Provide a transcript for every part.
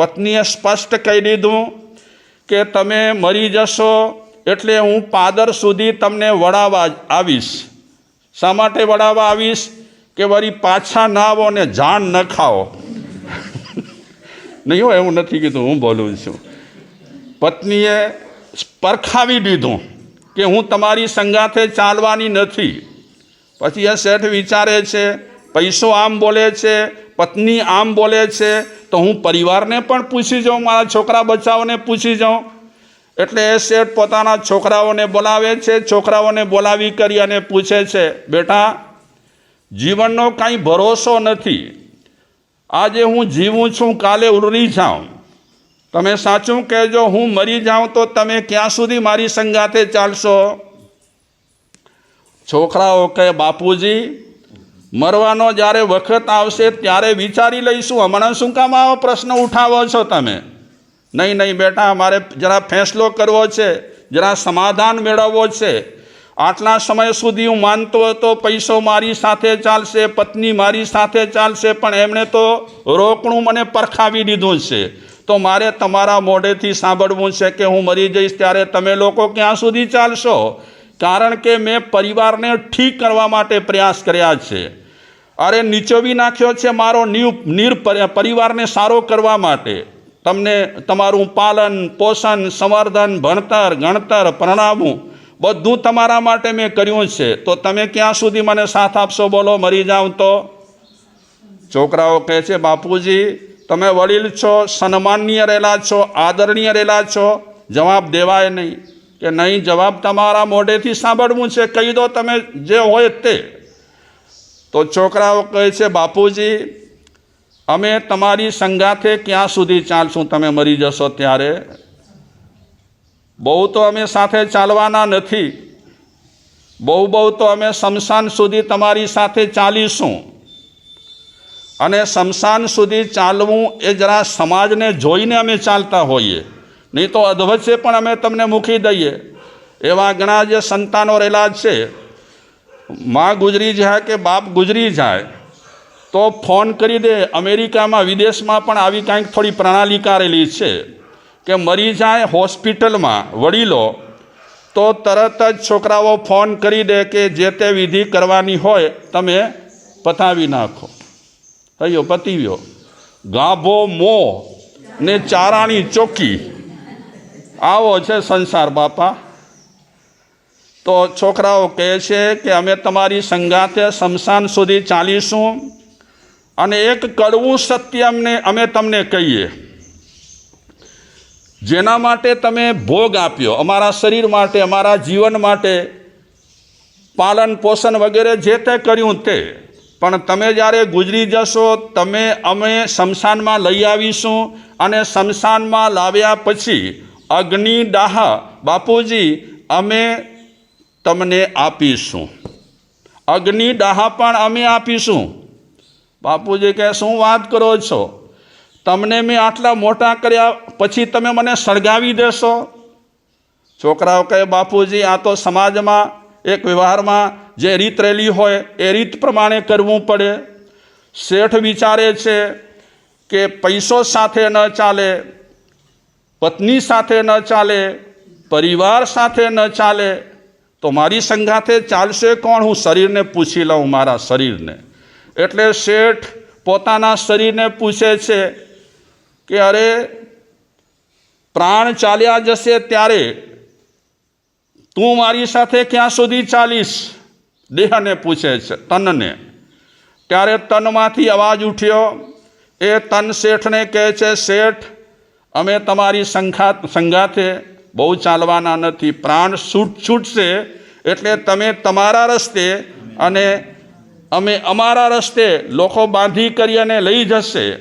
પત્નીએ સ્પષ્ટ કહી દીધું કે તમે મરી જશો એટલે હું પાદર સુધી તમને વળાવવા આવીશ. શા માટે વળાવવા આવીશ? કે વળી પાછા ના આવો ને જાન ન ખાઓ. નહીં હોય એવું નથી કીધું, હું બોલું છું. પત્નીએ પરખાવી દીધું કે હું તમારી સંગાથે ચાલવાની નથી. પછી એ શેઠ વિચારે છે, પૈસો આમ બોલે છે પત્ની આમ બોલે છે, તો હું પરિવારને પણ પૂછી જાઉં, મારા છોકરા બચ્ચાઓને પૂછી જાઉં. એટલે એ શેઠ પોતાના છોકરાઓને બોલાવે છે, છોકરાઓને બોલાવી કરી અને પૂછે છે, બેટા, જીવનનો કાંઈ ભરોસો નથી. આજે હું જીવું છું, કાલે ઉડી જાઉં. તમે સાચું કહેજો, હું મરી જાઉં તો તમે ક્યાં સુધી મારી સંગાથે ચાલશો? છોકરાઓ કહે, બાપુજી મરવાનો જ્યારે વખત આવશે ત્યારે વિચારી લઈશું. હમણાં શું કામ આવો પ્રશ્ન ઉઠાવો છો તમે? નહીં નહીં, બેટા, મારે જરા ફેંસલો કરવો છે, જરા સમાધાન મેળવવો છે. આટલા સમય સુધી હું માનતો હતો, પૈસો મારી સાથે ચાલશે, પત્ની મારી સાથે ચાલશે, પણ એમણે તો રોકણું મને પરખાવી દીધું છે. તો મારે તમારા મોઢેથી સાંભળવું છે કે હું મરી જઈશ ત્યારે તમે લોકો ક્યાં સુધી ચાલશો? કારણ કે મેં પરિવારને ઠીક કરવા માટે પ્રયાસ કર્યા છે. અરે નીચોવી નાખ્યો છે મારો નીવ, નીર પરિવારને સારો કરવા માટે. તમને તમારું પાલન, પોષણ, સંવર્ધન, ભણતર, ગણતર પરણાવું બધું તમારા માટે મેં કર્યું છે. તો તમે ક્યાં સુધી મને સાથ આપશો બોલો, મરી જાઉં તો? છોકરાઓ કહે છે, બાપુજી, તમે વડીલ છો, સન્માનીય રહેલા છો, આદરણીય રહેલા છો. જવાબ દેવાય નહીં. કે નહીં, જવાબ તમારા મોઢેથી સાંભળવું છે. કહી દો તમે જે હોય તે. તો છોકરાઓ કહે છે, બાપુજી, અમે તમારી સંગાથે ક્યાં સુધી ચાલશું? તમે મરી જશો ત્યારે. બહુ તો અમે સાથે ચાલવાના નથી. બહુ બહુ તો અમે શમશાન સુધી તમારી સાથે ચાલીશું. અને શમશાન સુધી ચાલવું એ જરા સમાજને જોઈને અમે ચાલતા હોઈએ. નહીં તો અધવચ્ચે પણ અમે તમને મૂકી દઈએ. એવા ઘણા જે સંતાનો રહેલા છે. માં ગુજરી જાય કે બાપ ગુજરી જાય, તો ફોન કરી દે. અમેરિકામાં, વિદેશમાં પણ આવી કાંઈક થોડી પ્રણાલી કરેલી છે કે મરી જાય હોસ્પિટલમાં વડીલો, તો તરત જ છોકરાઓ ફોન કરી દે કે જે તે વિધિ કરવાની હોય તમે પતાવી નાખો. થયો પતીવ્યો. ગાભો મો ને ચારાણી ચોકી. આવો છે સંસાર, બાપા. તો છોકરાઓ કહે છે કે અમે તમારી સંગાતે શમશાન સુધી ચાલીશું અને એક કડવું સત્ય અમને અમે તમને કહીએ. જેના માટે તમે ભોગ આપ્યો, અમારા શરીર માટે, અમારા જીવન માટે, પાલન પોષણ વગેરે જે તે કર્યું તે. પણ તમે જ્યારે ગુજરી જશો, તમે અમે શમશાનમાં લઈ આવીશું અને શમશાનમાં લાવ્યા પછી અગ્નિ દાહ બાપુજી, અમે તમને આપીશું. અગ્નિ ડહા પણ અમે આપીશું. બાપુજી કે શું વાત કરો છો? તમને મેં આટલા મોટા કર્યા પછી તમે મને સળગાવી દેશો? છોકરાઓ કહે, બાપુજી, આ તો સમાજમાં, એક વ્યવહારમાં જે રીત રહેલી હોય એ રીત પ્રમાણે કરવું પડે. શેઠ વિચારે છે કે પૈસો સાથે ન ચાલે, પત્ની સાથે ન ચાલે, પરિવાર સાથે ન ચાલે તો મારી સંગાથે ચાલશે કોણ? હું શરીરને પૂછી લઉં મારા શરીરને. એટલે શેઠ પોતાના શરીરને પૂછે છે કે, અરે, પ્રાણ ચાલ્યા જશે ત્યારે તું મારી સાથે ક્યાં સુધી ચાલીશ? દેહને પૂછે છે, તનને. ત્યારે તનમાંથી અવાજ ઉઠ્યો. એ તન શેઠને કહે છે, શેઠ, અમે તમારી સંઘાત સંગાથે બહુ ચાલવાના નથી. પ્રાણ છૂટ, છૂટશે એટલે તમે તમારા રસ્તે અને અમે અમારા રસ્તે લોકો બાંધી કરી અને લઈ જશે.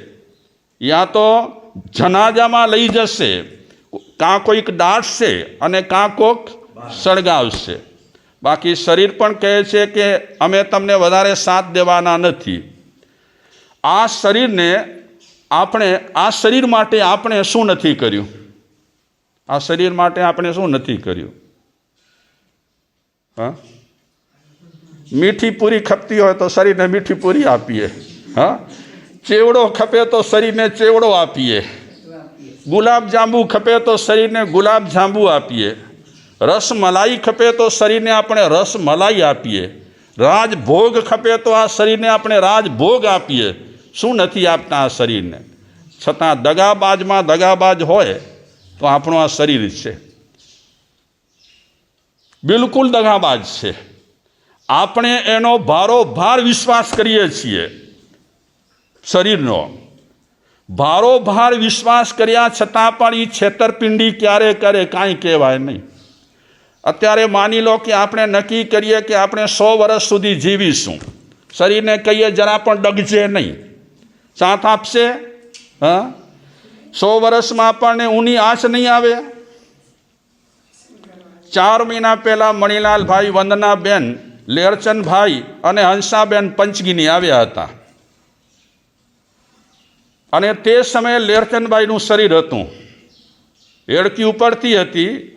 યા તો જનાજામાં લઈ જશે. કાં કોઈક દાટશે અને કાં કોક સળગાવશે. બાકી શરીર પણ કહે છે કે અમે તમને વધારે સાથ દેવાના નથી. આ શરીરને આપણે, આ શરીર માટે આપણે શું નથી કર્યું? આ શરીર માટે આપણે શું નથી કર્યું? હા? મીઠી પૂરી ખપતી હોય તો શરીરને મીઠી પૂરી આપીએ. હા? ચેવડો ખપે તો શરીરને ચેવડો આપીએ. ગુલાબ જાંબુ ખપે તો શરીરને ગુલાબ જાંબુ આપીએ. રસ મલાઈ ખપે તો શરીરને આપણે રસ મલાઈ આપીએ. રાજભોગ ખપે તો આ શરીરને આપણે રાજભોગ આપીએ. શું નથી આપતા આ શરીરને? છતાં દગાબાજમાં દગાબાજ હોય તો આપણું આ શરીર છે. બિલકુલ દગાબાજ છે. આપણે એનો ભારોભાર વિશ્વાસ કરીએ છીએ. શરીરનો. ભારોભાર વિશ્વાસ કર્યા છતાં પણ એ છેતરપિંડી ક્યારે કરે કાંઈ કહેવાય નહીં. અત્યારે માની લો કે આપણે નક્કી કરીએ કે આપણે સો વર્ષ સુધી જીવીશું. શરીરને કહીએ જરા પણ ડગજે નહીં. સાથ આપશે? હા? સો વર્ષમાં આપણને ઊની આશ નહીં આવે? ચાર મહિના પહેલાં મણિલાલભાઈ વંદનાબેન લેરચંદભાઈ અને હંસાબેન પંચગીની આવ્યા હતા. અને તે સમયે લેરચંદભાઈનું શરીર હતું. એડકી ઉપડતી હતી,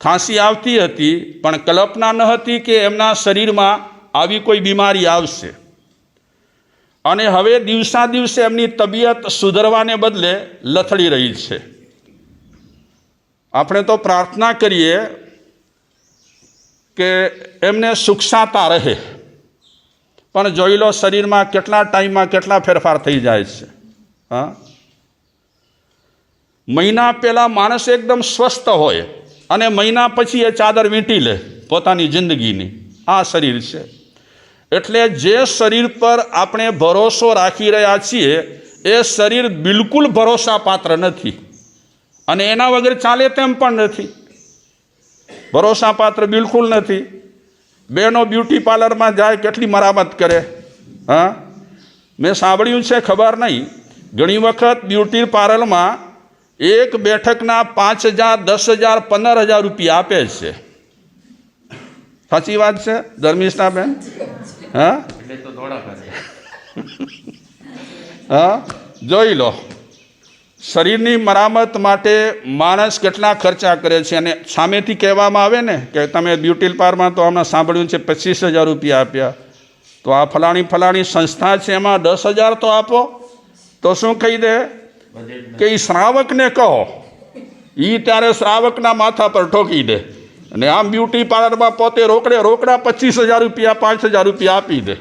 ખાંસી આવતી હતી, પણ કલ્પના ન હતી કે એમના શરીરમાં આવી કોઈ બીમારી આવશે. અને હવે દિવસા દિવસે એમની તબિયત સુધરવાને બદલે લથડી રહી છે. આપણે તો પ્રાર્થના કરીએ કે એમને સુખસાતા રહે. પણ જોઈ લો શરીરમાં કેટલા ટાઈમમાં કેટલા ફેરફાર થઈ જાય છે. હા? મહિના પહેલાં માણસ એકદમ સ્વસ્થ હોય અને મહિના પછી એ ચાદર વીંટી લે પોતાની જિંદગીની. આ શરીર છે. એટલે જે શરીર પર આપણે ભરોસો રાખી રહ્યા છીએ, એ શરીર બિલકુલ ભરોસાપાત્ર નથી. અને એના વગર ચાલે તેમ પણ નથી. ભરોસાપાત્ર બિલકુલ નથી. બેનો બ્યુટી પાર્લરમાં જાય કેટલી મરામત કરે? હા? મેં સાંભળ્યું છે ખબર નહીં. ઘણી વખત બ્યુટી પાર્લરમાં એક બેઠકના પાંચ હજાર દસ હજાર પંદર હજાર રૂપિયા આપે છે. સાચી વાત છે હા? તો દોડા કરે. હા? જોઈ લો. શરીરની મરામત માટે માણસ કેટલા ખર્ચા કરે છે અને સામેથી કહેવામાં આવે ને કે તમે બ્યુટી પાર્લરમાં તો હમણાં સાંભળ્યું છે પચીસ હજાર રૂપિયા આપ્યા. તો આ ફલાણી ફલાણી સંસ્થા છે એમાં દસ હજાર તો આપો. તો શું કહી દે? કે એ શ્રાવકને કહો. એ ત્યારે શ્રાવકના માથા પર ઠોકી દે. અને આમ બ્યુટી પાર્લરમાં પોતે રોકડે રોકડા પચીસ હજાર રૂપિયા, પાંચ હજાર રૂપિયા આપી દે.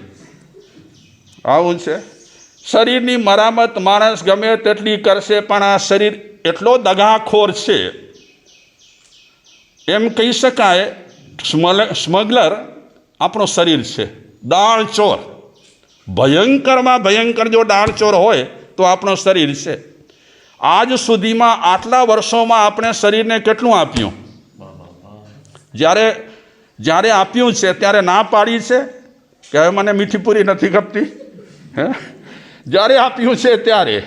આવું છે? શરીરની મરામત માણસ ગમે તેટલી કરશે, પણ આ શરીર એટલો દગાખોર છે. એમ કહી શકાય સ્મગલર આપણું શરીર છે. દાળચોર ભયંકરમાં ભયંકર જો દાળચોર હોય, તો આપણું શરીર છે. આજ સુધીમાં આટલા વર્ષોમાં આપણે શરીરને કેટલું આપ્યું? જ્યારે જ્યારે આપ્યું છે, ત્યારે ના પાડી છે? કે હવે મને મીઠી પૂરી નથી ખપતી હે? જ્યારે આપ્યું છે ત્યારે.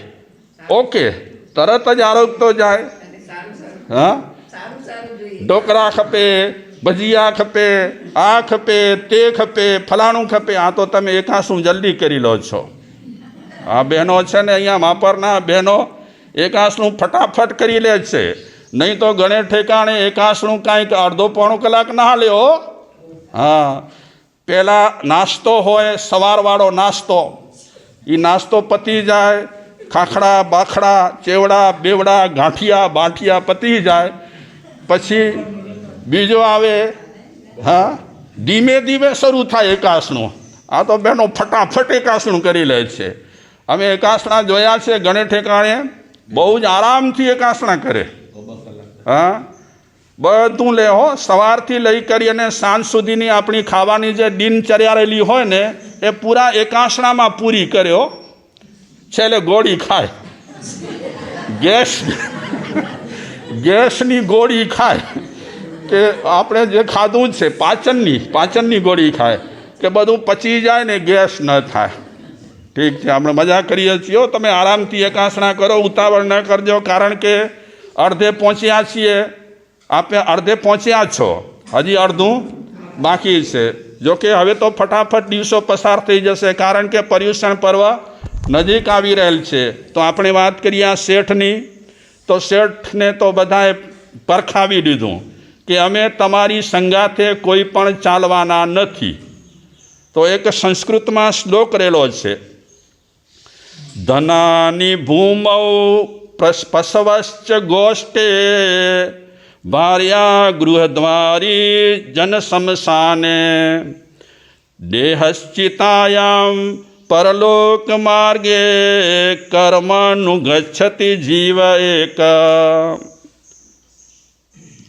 ઓકે, તરત જ આરોગતો જાય. હા? ઢોકળા ખપે, ભજીયા ખપે, આ ખપે, તે ખપે, ફલાણું ખપે, આ તો તમે એકાસું જલ્દી કરી લો છો. આ બહેનો છે ને અહીંયા માપરના બહેનો, એકાસનું ફટાફટ કરી લે છે. નહીં તો ગણે ઠેકાણે એકાસનું કાંઈક અડધો પોણો કલાક ના લ્યો હા. પહેલાં નાસ્તો હોય, સવારવાળો નાસ્તો. એ નાસ્તો પતી જાય, ખાખડા, બાખડા, ચેવડા, બેવડા, ગાંઠિયા, બાંઠિયા પતી જાય. પછી બીજો આવે, હા, ધીમે ધીમે શરૂ થાય એકાસણું. આ તો બહેનો ફટાફટ એકાસણું કરી લે છે. અમે એકાસણા જોયા છે ગણે ઠેકાણે બહુ જ આરામથી એકાસણા કરે. હા? બધું લે હો, સવારથી લઈ કરી અને સાંજ સુધીની આપણી ખાવાની જે દિનચર્યા રહેલી હોય ને, એ પૂરા એકાસણામાં પૂરી કર્યો છેલ્લે ગોળી ખાય. ગેસ ગેસની ગોળી ખાય. કે આપણે જે ખાધું જ છે, પાચનની પાચનની ગોળી ખાય. કે બધું પચી જાય ને ગેસ ન થાય. ઠીક છે, આપણે મજા કરીએ છીએ તમે આરામથી એકાસણા કરો, ઉતાવળ ન કરજો, કારણ કે અડધે પહોંચ્યા છીએ. આપણે અડધે પહોંચ્યા છો. હજી અડધું બાકી છે. જોકે હવે તો ફટાફટ દિવસો પસાર થઈ જશે, કારણ કે પર્યુષણ પર્વ નજીક આવી રહેલ છે. તો આપણે વાત કરીએ આ શેઠની. તો શેઠને તો બધાએ પરખાવી દીધું કે અમે તમારી સંગાથે કોઈ પણ ચાલવાના નથી. તો એક સંસ્કૃતમાં શ્લોક રહેલો છે. ધનાની ભૂમૌ પશવશ્ચ ગોષ્ઠે ભાર્યા ગૃહદ્વારી જનશમશાને દેહશ્ચિતાયામ પરલોક માર્ગે કર્મનું ગચ્છતિ જીવ એક.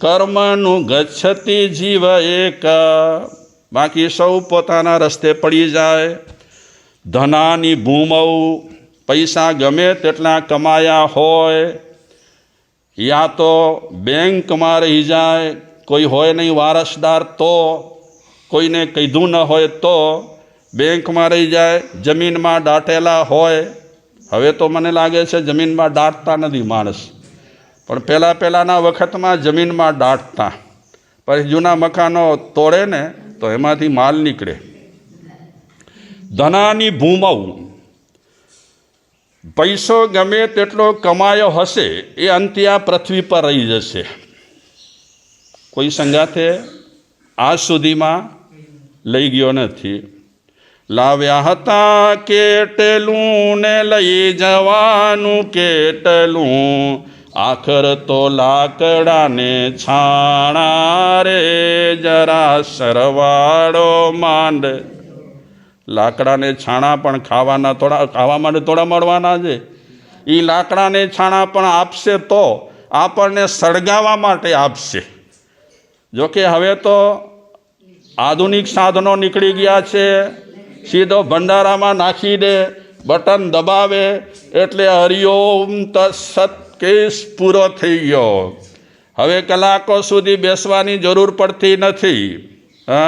કર્મનું ગચ્છતિ જીવ એક. બાકી સૌ પોતાના રસ્તે પડી જાય. ધનાની ભૂમૌ, પૈસા ગમે તેટલા કમાયા હોય યા તો બેંકમાં રહી જાય કોઈ હોય નહીં વારસદાર તો, કોઈને કીધું ન હોય તો બેંકમાં રહી જાય જમીનમાં દાટેલા હોય. હવે તો મને લાગે છે જમીનમાં દાટતા નથી માણસ. પણ પહેલાં પહેલાંના વખતમાં જમીનમાં દાટતા. પછી જૂના મકાનો તોડે ને તો એમાંથી માલ નીકળે. ધનાની ભૂમવ. પૈસો ગમે તેટલો કમાયો હશે, એ અંત્યા પૃથ્વી પર રહી જશે. કોઈ સંગાથે આજ સુધીમાં લઈ ગયો નથી. લાવ્યા હતા કેટલું ને લઈ જવાનું કેટલું, આખર તો લાકડાને છાણા રે, જરા સરવાળો માંડ. લાકડાને છાણા પણ ખાવાના થોડા ખાવા માટે થોડા મળવાના છે. એ લાકડાને છાણા પણ આપશે તો આપણને સળગાવવા માટે આપશે. જોકે હવે તો આધુનિક સાધનો નીકળી ગયા છે. સીધો ભંડારામાં નાખી દે, બટન દબાવે, એટલે હરિઓમ તત્સત કેસ પૂરો થઈ ગયો. હવે કલાકો સુધી બેસવાની જરૂર પડતી નથી.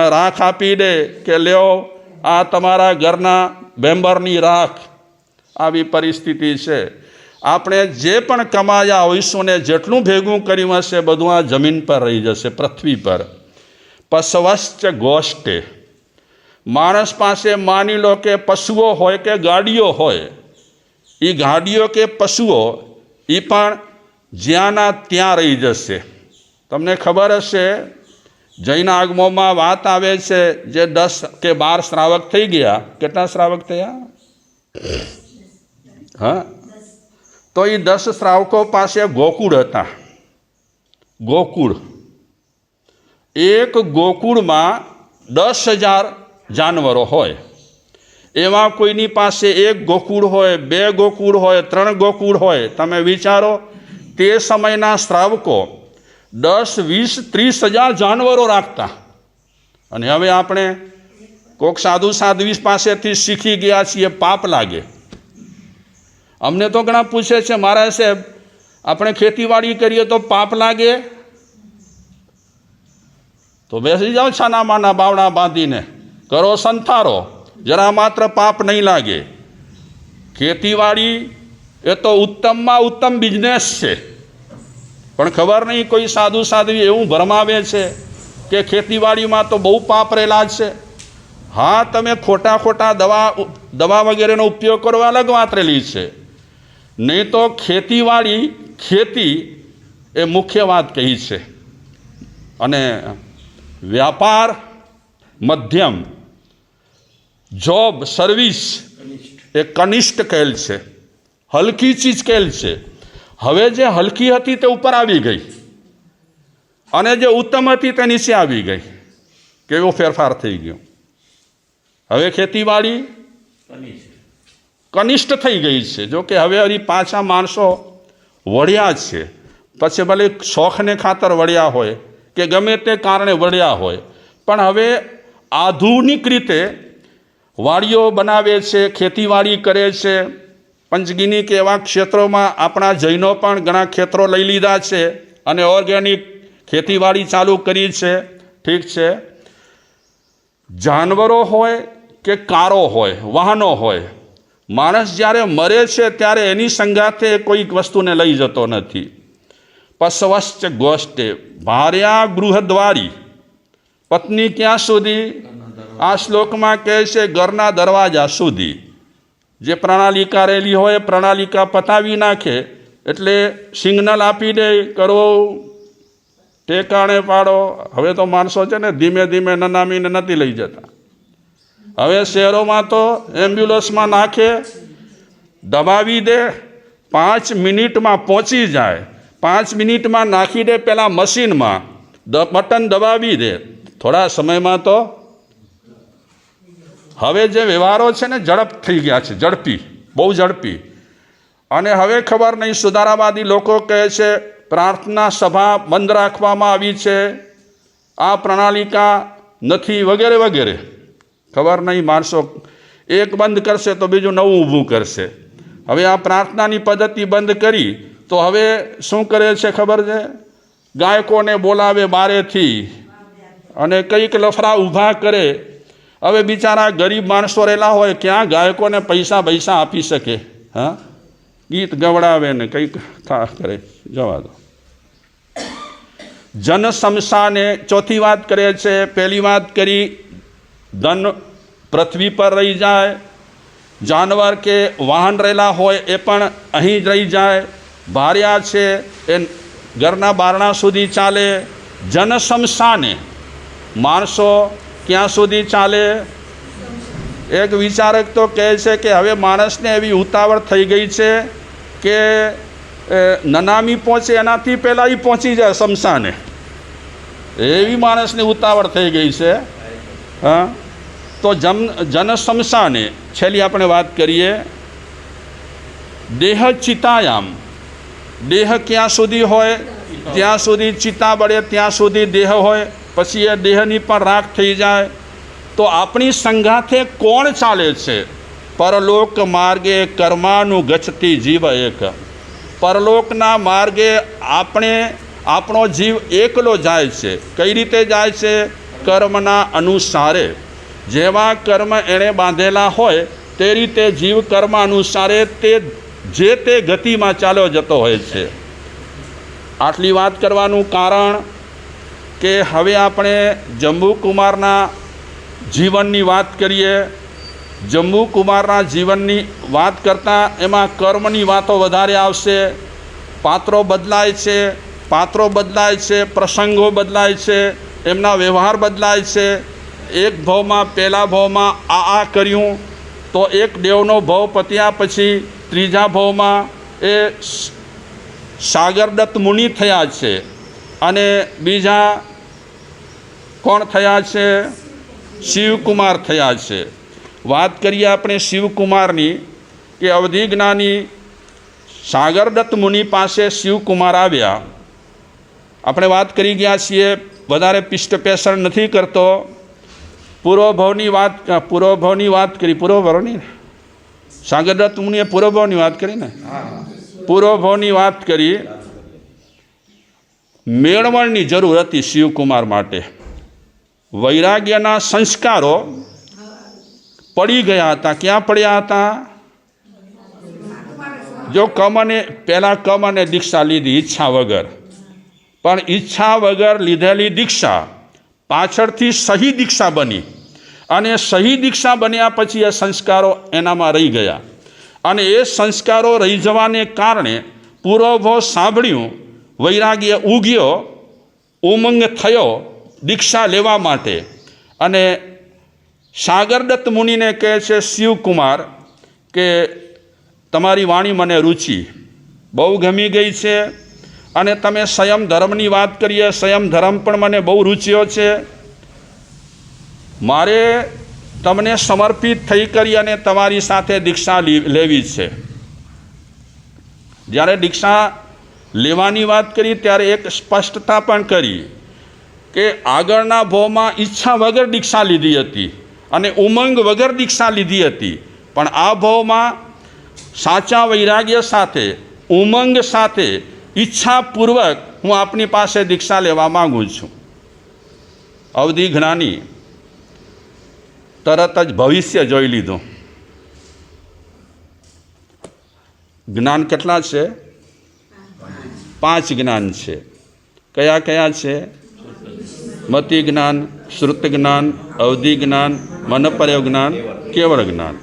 રાખ આપી દે કે લ્યો આ તમારા ઘરના મેમ્બરની રાખ. આવી પરિસ્થિતિ છે. આપણે જે પણ કમાયા હોઈશું ને જેટલું ભેગું કર્યું હશે, બધું આ જમીન પર રહી જશે, પૃથ્વી પર. પશવશ્ચ ગોષ્ટે માણસ પાસે માની લો કે પશુઓ હોય કે ગાડીઓ હોય એ ગાડીઓ કે પશુઓ એ પણ જ્યાંના ત્યાં રહી જશે. તમને ખબર હશે જૈન આગમોમાં વાત આવે છે જે દસ કે બાર શ્રાવક થઈ ગયા. કેટલા શ્રાવક થયા? હા? તો એ દસ શ્રાવકો પાસે ગોકુળ હતા. ગોકુળ. એક ગોકુળમાં દસ હજાર જાનવરો હોય. એમાં કોઈની પાસે એક ગોકુળ હોય, બે ગોકુળ હોય, ત્રણ ગોકુળ હોય. તમે વિચારો, તે સમયના શ્રાવકો દસ, વીસ, ત્રીસ હજાર જાનવરો રાખતા. અને હવે આપણે કોક સાધુ સાધ્વી પાસેથી શીખી ગયા છીએ, પાપ લાગે. અમને તો ઘણા પૂછે છે મારા સાહેબ, આપણે ખેતીવાડી કરીએ તો પાપ લાગે? તો બેસી જાઓ છાના માના બાવડા બાંધીને. કરો સંથારો, જરા માત્ર પાપ નહીં લાગે. ખેતીવાડી એ તો ઉત્તમમાં ઉત્તમ બિઝનેસ છે. પણ ખબર નહીં કોઈ સાધુ સાધવી એવું ભરમાવે છે કે ખેતીવાડીમાં તો બહુ પાપ રહેલા છે. હા, તમે ખોટા ખોટા દવા દવા વગેરેનો ઉપયોગ કરો અલગ વાત રહેલી છે. નહીં તો ખેતીવાડી, ખેતી એ મુખ્ય વાત કહી છે. અને વ્યાપાર, મધ્યમ, જોબ, સર્વિસ એ કનિષ્ઠ કહેલ છે. હલકી ચીજ કહેલ છે. હવે જે હલકી હતી તે ઉપર આવી ગઈ. અને જે ઉત્તમ હતી તે નીચે આવી ગઈ. કેવો ફેરફાર થઈ ગયો. હવે ખેતીવાડી કનિષ્ઠ થઈ ગઈ છે. જો કે હવે હરી પાછા માણસો વળ્યા છે. પછી ભલે શોખને ખાતર વળ્યા હોય કે ગમે તે કારણે વળ્યા હોય, પણ હવે આધુનિક રીતે વાડીઓ બનાવે છે, ખેતીવાડી કરે છે પંચગીની કે એવા ક્ષેત્રોમાં આપણા જૈનો પણ ઘણા ખેતરો લઈ લીધા છે અને ઓર્ગેનિક ખેતીવાડી ચાલુ કરી છે. ઠીક છે. જાનવરો હોય કે કારો હોય, વાહનો હોય, માણસ જ્યારે મરે છે ત્યારે એની સંગાથે કોઈક વસ્તુને લઈ જતો નથી. પશવશ્ચ ગોષ્ટે ભાર્યા ગૃહદ્વારી, પત્ની ક્યાં સુધી? આ શ્લોકમાં કહે છે, ઘરના દરવાજા સુધી. જે પ્રણાલિકા રહેલી હોય, પ્રણાલિકા પતાવી નાખે, એટલે સિગ્નલ આપી દે, કરો, ટેકાણે પાડો. હવે તો માણસો છે ને ધીમે ધીમે નનામીને નથી લઈ જતા. હવે શહેરોમાં તો એમ્બ્યુલન્સમાં નાખે, દબાવી દે, પાંચ મિનિટમાં પહોંચી જાય. પાંચ મિનિટમાં નાખી દે પહેલાં મશીનમાં બટન દબાવી દે. થોડા સમયમાં તો હવે જે વ્યવહારો છે ને ઝડપ થઈ ગયા છે, ઝડપી, બહુ ઝડપી. અને હવે ખબર નહીં, સુધારાવાદી લોકો કહે છે, પ્રાર્થના સભા બંધ રાખવામાં આવી છે, આ પ્રણાલિકા નથી, વગેરે વગેરે. ખબર નહીં, માણસો એક બંધ કરશે તો બીજું નવું ઊભું કરશે. હવે આ પ્રાર્થનાની પદ્ધતિ બંધ કરી, તો હવે શું કરે છે ખબર છે? ગાયકોને બોલાવે બારેથી અને કંઈક લફરા ઊભા કરે હવે બિચારા ગરીબ માણસો રહેલા હોય, ક્યાં ગાયકોને પૈસા પૈસા આપી શકે? હા? ગીત ગવડાવે ને કંઈક થા કરે. જવા દો. જન સમસાને ચોથી વાત કરે છે. પહેલી વાત કરી, ધન પૃથ્વી પર રહી જાય. જાનવર કે વાહન રહેલા હોય એ પણ અહીં જ રહી જાય. ભાર્યા છે એ ઘરના બારણા સુધી ચાલે. જન સમસાને માણસો ક્યાં સુધી ચાલે? એક વિચારક તો કહે છે કે હવે માણસને એવી ઉતાવળ થઈ ગઈ છે કે નનામી પહોંચે એનાથી પહેલાં એ પહોંચી જાય શમશાને. એવી માણસની ઉતાવળ થઈ ગઈ છે. હા? તો જમ જન શમશાને છેલ્લી આપણે વાત કરીએ. દેહ ચિતાયામ. દેહ ક્યાં સુધી હોય? ત્યાં સુધી ચિતા બળે, ત્યાં સુધી દેહ હોય. પછી એ દેહની પણ રાખ થઈ જાય. તો આપણી સંગાથે કોણ ચાલે છે? પરલોક માર્ગે કર્માનું ગચતી જીવ એક. પરલોકના માર્ગે આપણે, આપણો જીવ એકલો જાય છે. કઈ રીતે જાય છે? કર્મના અનુસારે. જેવા કર્મ એણે બાંધેલા હોય, તે રીતે જીવ કર્મ અનુસારે તે, જે તે ગતિમાં ચાલ્યો જતો હોય છે. આટલી વાત કરવાનું કારણ કે હવે આપણે જંબુકુમારના જીવનની વાત કરીએ. જંબુકુમારના જીવનની વાત કરતાં એમાં કર્મની વાતો વધારે આવશે. પાત્રો બદલાય છે, પાત્રો બદલાય છે, પ્રસંગો બદલાય છે, એમના વ્યવહાર બદલાય છે. એક ભાવમાં પહેલા ભાવમાં આ આ કર્યું, તો એક દેવનો ભાવ પત્યા પછી ત્રીજા ભાવમાં એ સાગરદત્ત મુનિ થયા છે. અને બીજા કોણ થયા છે? શિવકુમાર થયા છે. વાત કરીએ આપણે શિવકુમારની કે અવધિ જ્ઞાની સાગરદત્ત મુનિ પાસે શિવકુમાર આવ્યા. આપણે વાત કરી ગયા છીએ વધારે પિષ્ટપેસણ નથી કરતો. પૂર્વભવની વાત પૂર્વભવની વાત કરી પૂર્વભવની સાગરદત્ત મુનિએ પૂર્વભવની વાત કરી ને? પૂર્વભવની વાત કરી. મેળવણની જરૂર હતી શિવકુમાર માટે. વૈરાગ્યના સંસ્કારો પડી ગયા હતા. ક્યાં પડ્યા હતા? જો કમને પહેલાં કમને દીક્ષા લીધી ઈચ્છા વગર. પણ ઈચ્છા વગર લીધેલી દીક્ષા પાછળથી સહી દીક્ષા બની. અને સહી દીક્ષા બન્યા પછી એ સંસ્કારો એનામાં રહી ગયા. અને એ સંસ્કારો રહી જવાને કારણે પૂર્વભો સાંભળ્યું, વૈરાગ્ય ઉગ્યો, ઉમંગ થયો દીક્ષા લેવા માટે. અને સાગરદત્ત મુનિને કહે છે, શિવકુમાર, કે તમારી વાણી મને રુચિ. બહુ ગમી ગઈ છે અને તમે સંયમ ધર્મની વાત કરીએ સંયમ ધર્મ પણ મને બહુ રુચ્યો છે. મારે તમને સમર્પિત થઈ કરી અને તમારી સાથે દીક્ષા લેવી છે. જ્યારે દીક્ષા લેવાની વાત કરી, ત્યારે એક સ્પષ્ટતા પણ કરી. કે આગળના ભોમાં ઈચ્છા વગર દીક્ષા લીધી હતી અને ઉમંગ વગર દીક્ષા લીધી હતી. પણ આ ભાવમાં સાચા વૈરાગ્ય સાથે, ઉમંગ સાથે ઈચ્છાપૂર્વક હું આપની પાસે દીક્ષા લેવા માગું છું. અવધિ જ્ઞાની તરત જ ભવિષ્ય જોઈ લીધું. જ્ઞાન કેટલા છે? પાંચ જ્ઞાન છે. કયા કયા છે? મતિ જ્ઞાન, શ્રુત જ્ઞાન, અવધિ જ્ઞાન, મનપર્ય જ્ઞાન, કેવળ જ્ઞાન.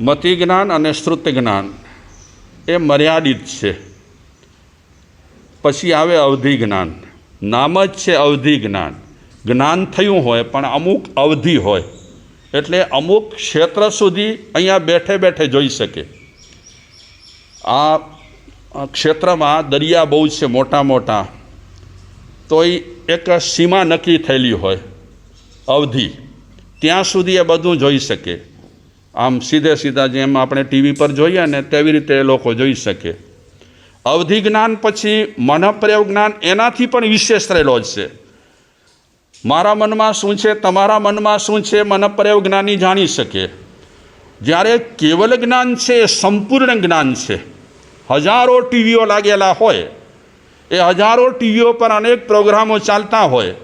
મતિ જ્ઞાન અને શ્રુત જ્ઞાન એ મર્યાદિત છે. પછી આવે અવધિ જ્ઞાન. નામ જ છે અવધિ જ્ઞાન. જ્ઞાન થયું હોય પણ અમુક અવધિ હોય. એટલે અમુક ક્ષેત્ર સુધી અહીંયા બેઠે બેઠે જોઈ શકે. આ ક્ષેત્રમાં દરિયા બહુ છે મોટા મોટા. તો એ એક સીમા નક્કી થયેલી હોય, અવધિ. ત્યાં સુધી એ બધું જોઈ શકે. આમ સીધે સીધા જેમ આપણે ટીવી પર જોઈએ ને તેવી રીતે એ લોકો જોઈ શકે. અવધિ જ્ઞાન પછી મનપ્રયોગ જ્ઞાન એનાથી પણ વિશેષ રહેલો જ છે. મારા મનમાં શું છે, તમારા મનમાં શું છે, મનપ્રયોગ જ્ઞાની જાણી શકે. જ્યારે કેવલ જ્ઞાન છે, એ સંપૂર્ણ જ્ઞાન છે. હજારો ટીવીઓ લાગેલા હોય એ હજારો ટીવીઓ પર અનેક પ્રોગ્રામો ચાલતા હોય.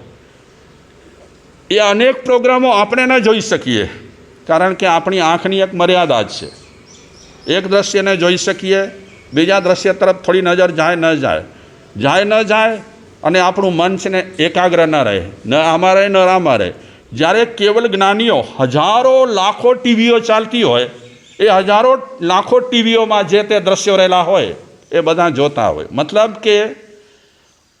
એ અનેક પ્રોગ્રામો આપણે ન જોઈ શકીએ, કારણ કે આપણી આંખની એક મર્યાદા જ છે. એક દ્રશ્યને જોઈ શકીએ, બીજા દ્રશ્ય તરફ થોડી નજર જાય, ન જાય. જાય, ન જાય અને આપણું મન છે ને એકાગ્ર ન રહે, ન આમાં રહે, ન આમાં રહે. જ્યારે કેવલ જ્ઞાનીઓ હજારો લાખો ટીવીઓ ચાલતી હોય, એ હજારો લાખો ટીવીઓમાં જે તે દ્રશ્યો રહેલા હોય, એ બધા જોતા હોય. મતલબ કે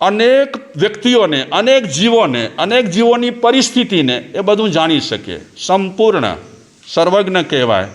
અનેક વ્યક્તિઓને અનેક જીવોને અનેક જીવોની પરિસ્થિતિને એ બધું જાણી શકે. સંપૂર્ણ સર્વજ્ઞ કહેવાય.